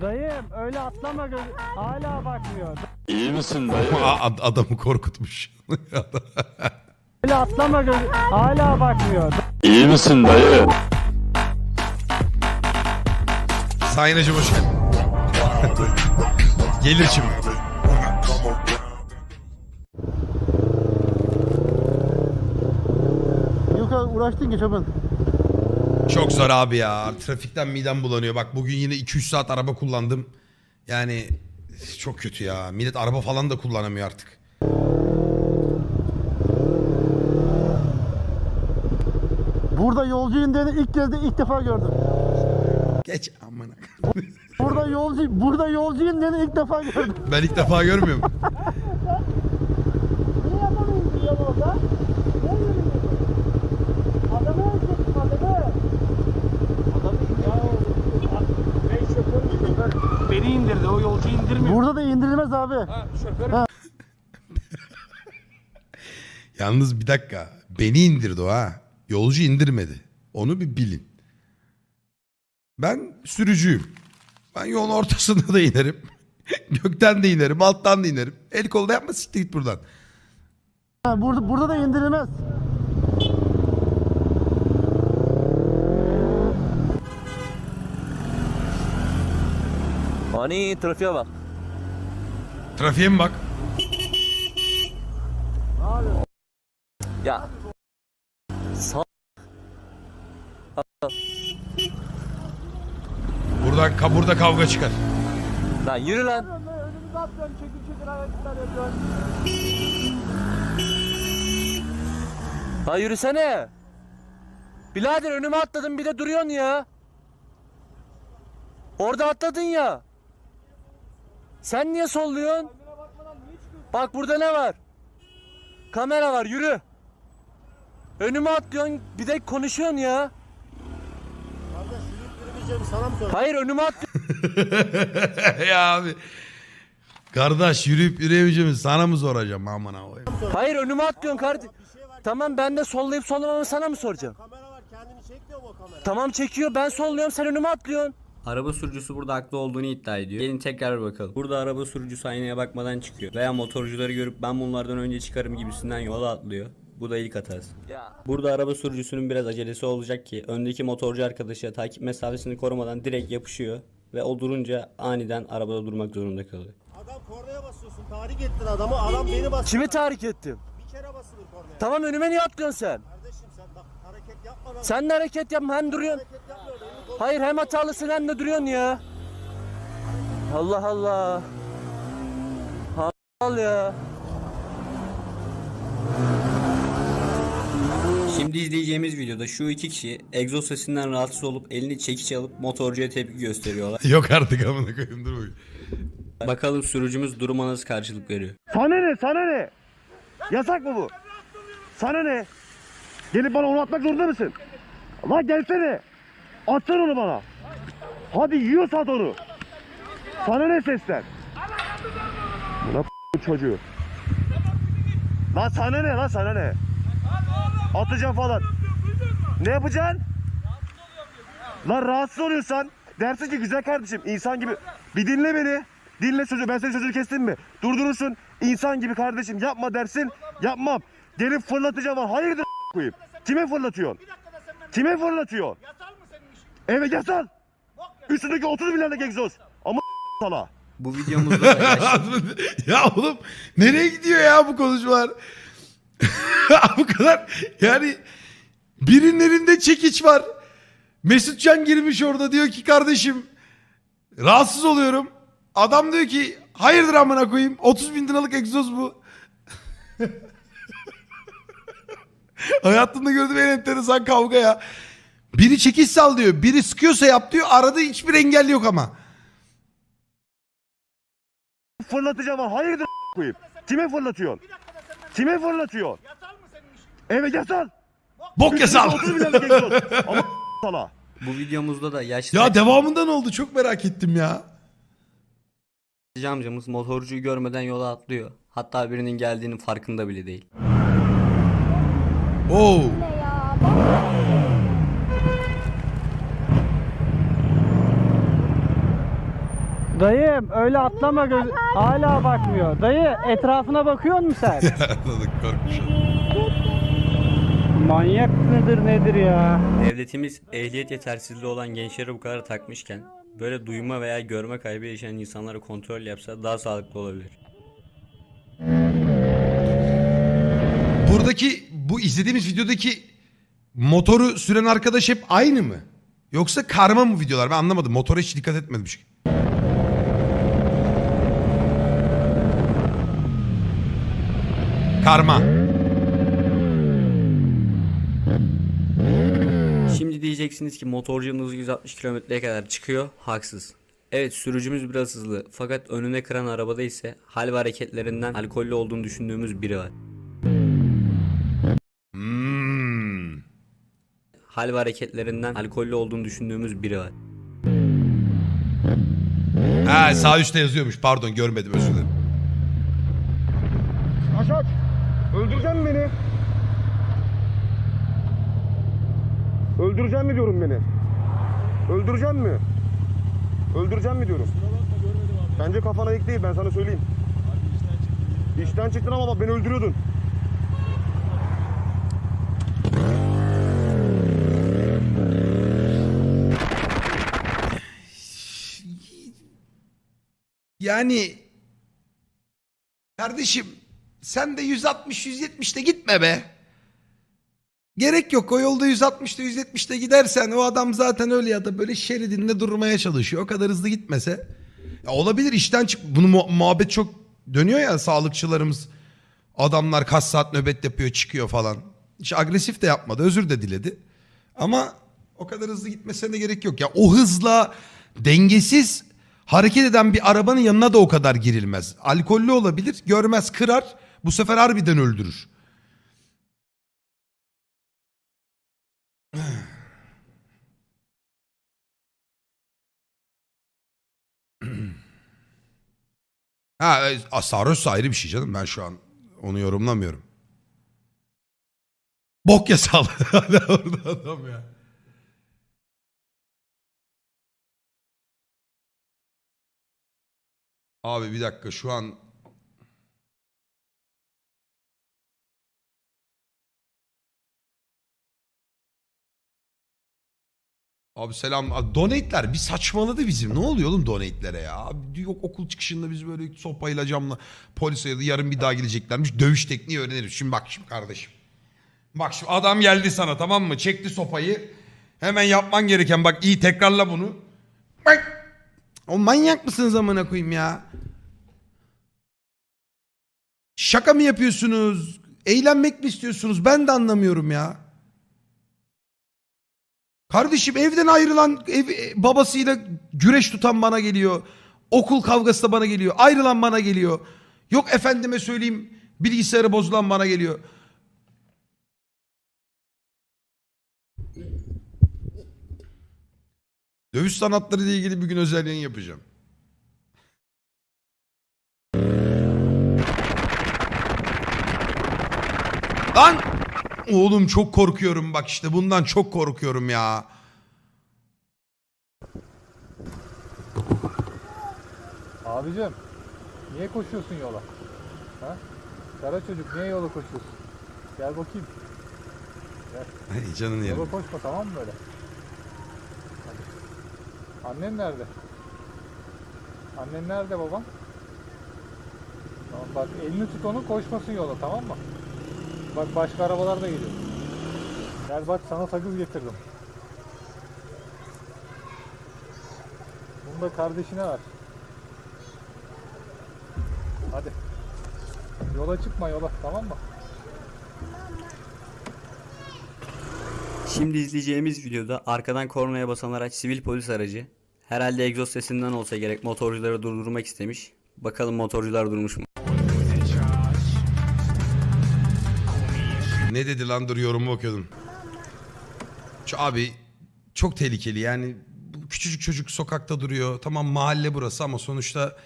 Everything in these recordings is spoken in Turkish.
Dayım öyle atlama göz hala bakmıyor. İyi misin dayı? Ad- adamı korkutmuş. Öyle atlama göz hala bakmıyor. İyi misin dayı? Sayın Hacım hoş geldin. Gelir şimdi. Yok abi uğraştın ki çoban. Çok zor abi ya. Trafikten midem bulanıyor. Bak bugün yine 2-3 saat araba kullandım. Yani çok kötü ya. Millet araba falan da kullanamıyor artık. Burada yolcu indiğini ilk kez de ilk defa gördüm. Geç amına. Burada yolcu burada yolcu indiğini ilk defa gördüm. Ben ilk defa görmüyorum. Niye yapamayız diyor orada? Ne Adamı öldürdüm adamı. Adamı ya ben şoförüm şoför. Beni indirdi o yolcu indirmiyor. Burada da indirilmez abi. Ha, şoför Yalnız bir dakika. Beni indirdi o ha. Yolcu indirmedi. Onu bir bilin. Ben sürücüyüm. Ben yolun ortasında da inerim. Gökten de inerim, alttan da inerim. El kolda yapma siktir git buradan. Ha, burada burada da indirilmez. Ani trafiğe bak. Trafiğe mi bak? Ya. Sağ Burada, ka- burada kavga çıkar. lan yürü lan. Önümüze atlıyorum çekil hareketler yürüsene. Birader önüme atladın bir de duruyorsun ya. Orada atladın ya. Sen niye solluyorsun? Bak burada ne var? Kamera var yürü. Önüme atlıyorsun bir de konuşuyorsun ya. Sana mı Hayır önüme at. ya abi. Kardeş yürüyüp yürüyemeyeceğimi sana mı soracağım amına koyayım? Hayır önüme atlıyorsun kardeşim. Tamam ben de sollayıp sollamamı sana mı soracağım? Kamera var kendini çekmiyor mu o kamera? Tamam çekiyor ben solluyorum sen önüme atlıyorsun. Araba sürücüsü burada haklı olduğunu iddia ediyor. Gelin tekrar bakalım. Burada araba sürücüsü aynaya bakmadan çıkıyor. Veya motorcuları görüp ben bunlardan önce çıkarım gibisinden yola atlıyor. Bu da ilk hatası. Burada araba sürücüsünün biraz acelesi olacak ki öndeki motorcu arkadaşı takip mesafesini korumadan direkt yapışıyor ve o durunca aniden arabada durmak zorunda kalıyor. Adam kornaya basıyorsun tahrik ettin adamı adam beni bastı. kimi tahrik ettim? Bir kere basılır kornaya. Tamam önüme niye atlıyorsun sen? Kardeşim sen bak hareket yapma lan. Sen de hareket yapma hem duruyorsun. Hareket yapma Hayır hem hatalısın hem de duruyorsun ya. Allah Allah. Al ya. Şimdi izleyeceğimiz videoda şu iki kişi egzoz sesinden rahatsız olup elini çekiç alıp motorcuya tepki gösteriyorlar. Yok artık amına koyayım dur bakayım. Bakalım sürücümüz duruma nasıl karşılık veriyor. Sana ne sana ne? Yasak mı bu? Sana ne? Gelip bana onu atmak zorunda mısın? Lan gelsene. Atsana onu bana. Hadi yiyor sat onu. Sana ne sesler? Buna çocuğu. Lan sana ne lan sana ne? Atacağım falan. Ne yapacaksın? Lan rahatsız oluyorsan dersin ki güzel kardeşim insan gibi bir dinle beni. Dinle sözü ben senin sözünü kestim mi? Durdurursun insan gibi kardeşim yapma dersin yapmam. Gelip fırlatacağım ha hayırdır koyayım. Kime fırlatıyorsun? Kime fırlatıyorsun? Evet yasal. Üstündeki 30 milyarlık egzoz. Ama sala. Bu videomuzda da yaşlı ya oğlum nereye gidiyor ya bu konuşmalar? bu kadar yani birinin elinde çekiç var. Mesutcan girmiş orada diyor ki kardeşim rahatsız oluyorum. Adam diyor ki hayırdır amına koyayım 30 bin liralık egzoz bu. Hayatımda gördüğüm en enteresan kavga ya. Biri çekiç sal diyor. Biri sıkıyorsa yap diyor. Arada hiçbir engel yok ama. Fırlatacağım ha hayırdır a- koyayım. Kime fırlatıyorsun? Kime fırlatıyorsun? Evet yasal. Bok yasal. 30 milyarlık egzoz. Ama sala. bu videomuzda da yaşlı Ya devamında ne oldu? Çok merak ettim ya. amcamız motorcuyu görmeden yola atlıyor. Hatta birinin geldiğinin farkında bile değil. Oo. Dayım öyle atlama göz hala bakmıyor. Dayı etrafına bakıyor musun sen? Anladık korkmuş. Manyak nedir nedir ya? Devletimiz ehliyet yetersizliği olan gençlere bu kadar takmışken böyle duyma veya görme kaybı yaşayan insanlara kontrol yapsa daha sağlıklı olabilir. Buradaki bu izlediğimiz videodaki motoru süren arkadaş hep aynı mı? Yoksa karma mı videolar? Ben anlamadım. Motora hiç dikkat etmedim. Karma. Şimdi diyeceksiniz ki motorcunun hızı 160 kilometreye kadar çıkıyor. Haksız. Evet sürücümüz biraz hızlı fakat önüne kıran arabada ise hal ve hareketlerinden alkollü olduğunu düşündüğümüz biri var. Hmm. Hal ve hareketlerinden alkollü olduğunu düşündüğümüz biri var. Ha sağ üstte yazıyormuş. Pardon görmedim özür dilerim. Aç aç. Öldüreceksin beni. Öldüreceksin mi diyorum beni? Öldüreceksin mi? Öldüreceksin mi diyorum? Bence kafana yık değil ben sana söyleyeyim. İşten çıktın ama bak beni öldürüyordun. Yani kardeşim sen de 160-170'te gitme be. Gerek yok o yolda 160'ta 170'te gidersen o adam zaten öyle ya da böyle şeridinde durmaya çalışıyor. O kadar hızlı gitmese. Ya olabilir işten çık. Bunu mu- muhabbet çok dönüyor ya sağlıkçılarımız. Adamlar kaç saat nöbet yapıyor çıkıyor falan. Hiç agresif de yapmadı özür de diledi. Ama o kadar hızlı gitmesine de gerek yok. Ya o hızla dengesiz hareket eden bir arabanın yanına da o kadar girilmez. Alkollü olabilir görmez kırar bu sefer harbiden öldürür. Ha, e, sarhoşsa ayrı bir şey canım. Ben şu an onu yorumlamıyorum. Bok yasal. Hala orada adam ya. Abi bir dakika şu an Abi selam. Donate'ler bir saçmaladı bizim. Ne oluyor oğlum donate'lere ya? Abi yok okul çıkışında biz böyle sopayla camla polis aradı. Yarın bir daha geleceklermiş. Dövüş tekniği öğreniriz. Şimdi bak şimdi kardeşim. Bak şimdi adam geldi sana tamam mı? Çekti sopayı. Hemen yapman gereken bak iyi tekrarla bunu. Bak. O manyak mısınız amına koyayım ya? Şaka mı yapıyorsunuz? Eğlenmek mi istiyorsunuz? Ben de anlamıyorum ya. Kardeşim evden ayrılan ev, e, babasıyla güreş tutan bana geliyor. Okul kavgası da bana geliyor. Ayrılan bana geliyor. Yok efendime söyleyeyim bilgisayarı bozulan bana geliyor. Dövüş sanatları ile ilgili bir gün özel yayın yapacağım. Lan! Oğlum çok korkuyorum bak işte bundan çok korkuyorum ya. Abicim niye koşuyorsun yola? Ha? Kara çocuk niye yola koşuyorsun? Gel bakayım. Ay canın yerim. Yola koşma tamam mı böyle? Hadi. Annen nerede? Annen nerede babam? Tamam bak elini tut onun koşmasın yola tamam mı? Bak başka arabalar da geliyor. Gel bak sana sakız getirdim. Bunu da kardeşine ver. Hadi. Yola çıkma yola tamam mı? Şimdi izleyeceğimiz videoda arkadan kornaya basan araç sivil polis aracı. Herhalde egzoz sesinden olsa gerek motorcuları durdurmak istemiş. Bakalım motorcular durmuş mu? Dedi lan dur yorumu okuyordum. Şu abi çok tehlikeli yani küçücük çocuk sokakta duruyor. Tamam mahalle burası ama sonuçta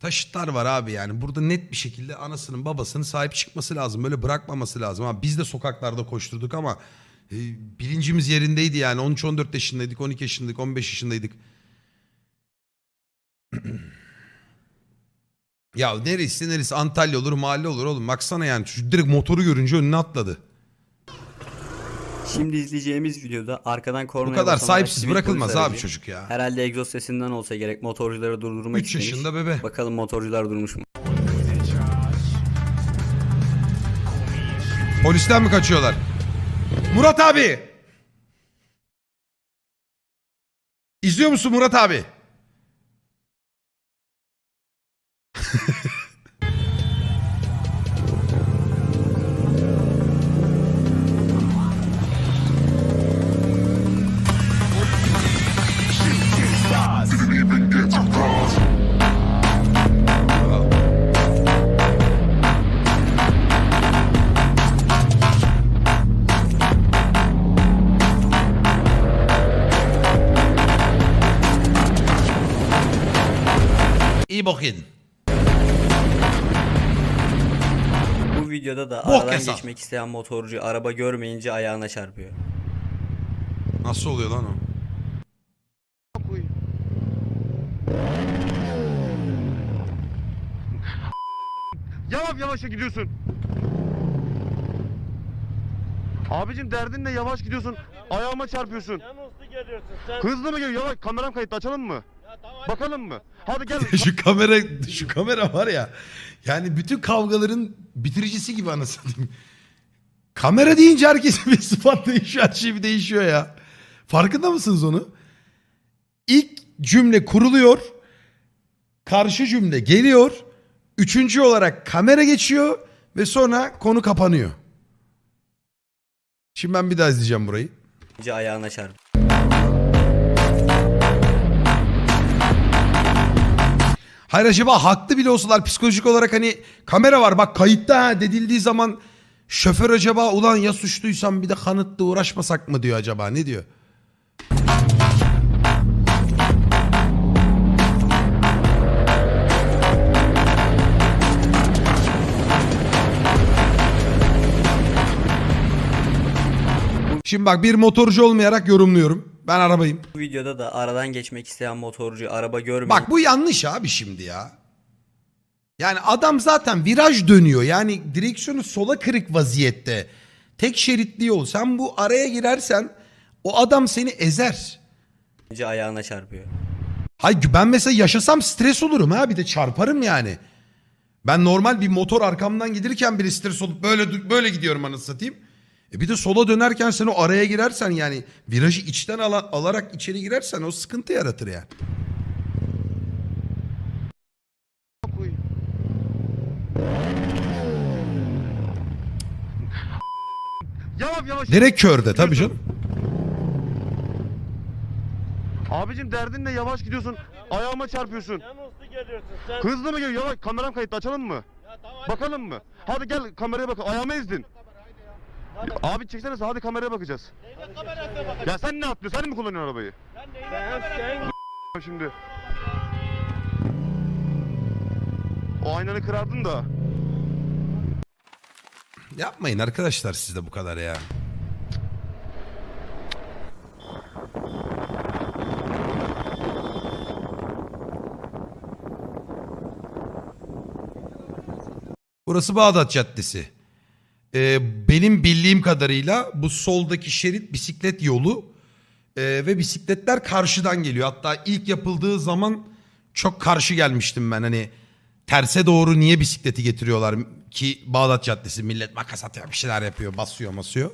taşıtlar var abi yani. Burada net bir şekilde anasının babasının sahip çıkması lazım. Böyle bırakmaması lazım. Ha, biz de sokaklarda koşturduk ama e, bilincimiz yerindeydi yani. 13-14 yaşındaydık, 12 yaşındaydık, 15 yaşındaydık. Ya neresi neresi Antalya olur mahalle olur oğlum. Baksana yani şu direkt motoru görünce önüne atladı. Şimdi izleyeceğimiz videoda arkadan Bu kornaya kadar basan sahipsiz sivil bırakılmaz polis abi aracı. çocuk ya. Herhalde egzoz sesinden olsa gerek motorcuları durdurmak 3 istemiş. yaşında bebe. Bakalım motorcular durmuş mu? Polisten mi kaçıyorlar? Murat abi! İzliyor musun Murat abi? İyi bok yedin. Bu videoda da Bok aradan hesap. geçmek isteyen motorcu araba görmeyince ayağına çarpıyor. Nasıl oluyor lan o? Yavaş yavaşa gidiyorsun. Abicim derdin ne yavaş gidiyorsun. Ayağıma çarpıyorsun. Hızlı mı geliyor? Yavaş kameram kayıtlı açalım mı? Bakalım mı? Hadi gel. şu kamera şu kamera var ya. Yani bütün kavgaların bitiricisi gibi anasını satayım. Kamera deyince herkesin bir sıfat değişiyor. Her şey bir değişiyor ya. Farkında mısınız onu? İlk cümle kuruluyor. Karşı cümle geliyor. Üçüncü olarak kamera geçiyor. Ve sonra konu kapanıyor. Şimdi ben bir daha izleyeceğim burayı. Önce ayağına çarpıyor. Hayır acaba haklı bile olsalar psikolojik olarak hani kamera var bak kayıtta ha dedildiği zaman şoför acaba ulan ya suçluysam bir de kanıtla uğraşmasak mı diyor acaba ne diyor? Şimdi bak bir motorcu olmayarak yorumluyorum. Ben arabayım. Bu videoda da aradan geçmek isteyen motorcu araba görmeyince Bak bu yanlış abi şimdi ya. Yani adam zaten viraj dönüyor. Yani direksiyonu sola kırık vaziyette. Tek şeritli yol. Sen bu araya girersen o adam seni ezer. ayağına çarpıyor. Hay ben mesela yaşasam stres olurum ha bir de çarparım yani. Ben normal bir motor arkamdan gelirken biri stres olup böyle böyle gidiyorum anasını satayım. E bir de sola dönerken sen o araya girersen yani virajı içten ala- alarak içeri girersen o sıkıntı yaratır yani. Yavaş yavaş. Direkt körde tabii canım. Abicim derdin ne yavaş gidiyorsun. Ayağıma çarpıyorsun. Hızlı mı geliyor? Yavaş kameram kayıtlı açalım mı? Bakalım mı? Hadi gel kameraya bak. Ayağıma ezdin. Abi çeksene hadi kameraya bakacağız. Ya sen ne yapıyorsun? Sen mi kullanıyorsun arabayı? Şimdi. O aynanı kırardın da. Yapmayın arkadaşlar siz de bu kadar ya. Burası Bağdat Caddesi. Ee, benim bildiğim kadarıyla bu soldaki şerit bisiklet yolu Ee, ve bisikletler karşıdan geliyor. Hatta ilk yapıldığı zaman çok karşı gelmiştim ben hani terse doğru niye bisikleti getiriyorlar ki Bağdat Caddesi millet makas atıyor bir şeyler yapıyor basıyor masıyor.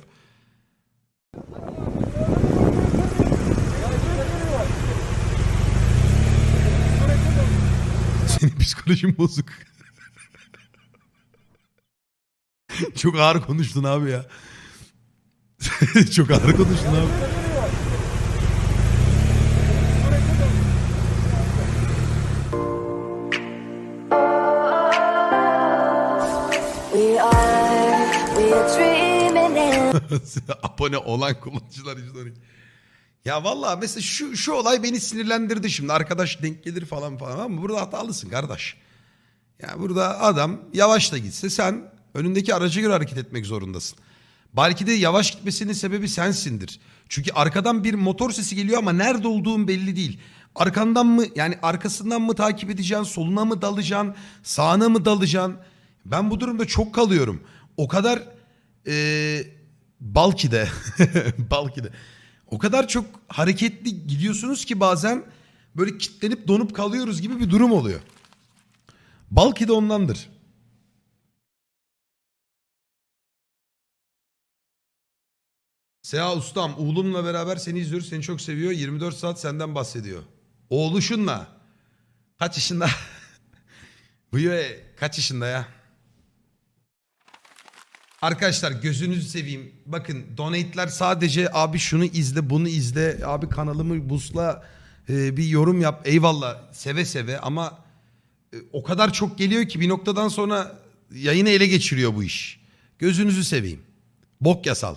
Senin psikolojin bozuk. Çok ağır konuştun abi ya. Çok ağır konuştun abi. Abone olan kullanıcılar izleniyor. Ya vallahi mesela şu şu olay beni sinirlendirdi şimdi. Arkadaş denk gelir falan falan ama burada hatalısın kardeş. Ya burada adam yavaş da gitse sen önündeki araca göre hareket etmek zorundasın. Belki de yavaş gitmesinin sebebi sensindir. Çünkü arkadan bir motor sesi geliyor ama nerede olduğun belli değil. Arkandan mı yani arkasından mı takip edeceksin, soluna mı dalacaksın, sağına mı dalacaksın? Ben bu durumda çok kalıyorum. O kadar eee balki de balki de o kadar çok hareketli gidiyorsunuz ki bazen böyle kitlenip donup kalıyoruz gibi bir durum oluyor. Balki de ondandır. Seha ustam oğlumla beraber seni izliyoruz. Seni çok seviyor. 24 saat senden bahsediyor. Oğluşunla. Kaç yaşında? Bu ya- kaç yaşında ya? Arkadaşlar gözünüzü seveyim. Bakın donate'ler sadece abi şunu izle bunu izle. Abi kanalımı busla e, bir yorum yap. Eyvallah seve seve ama e, o kadar çok geliyor ki bir noktadan sonra yayını ele geçiriyor bu iş. Gözünüzü seveyim. Bok yasal.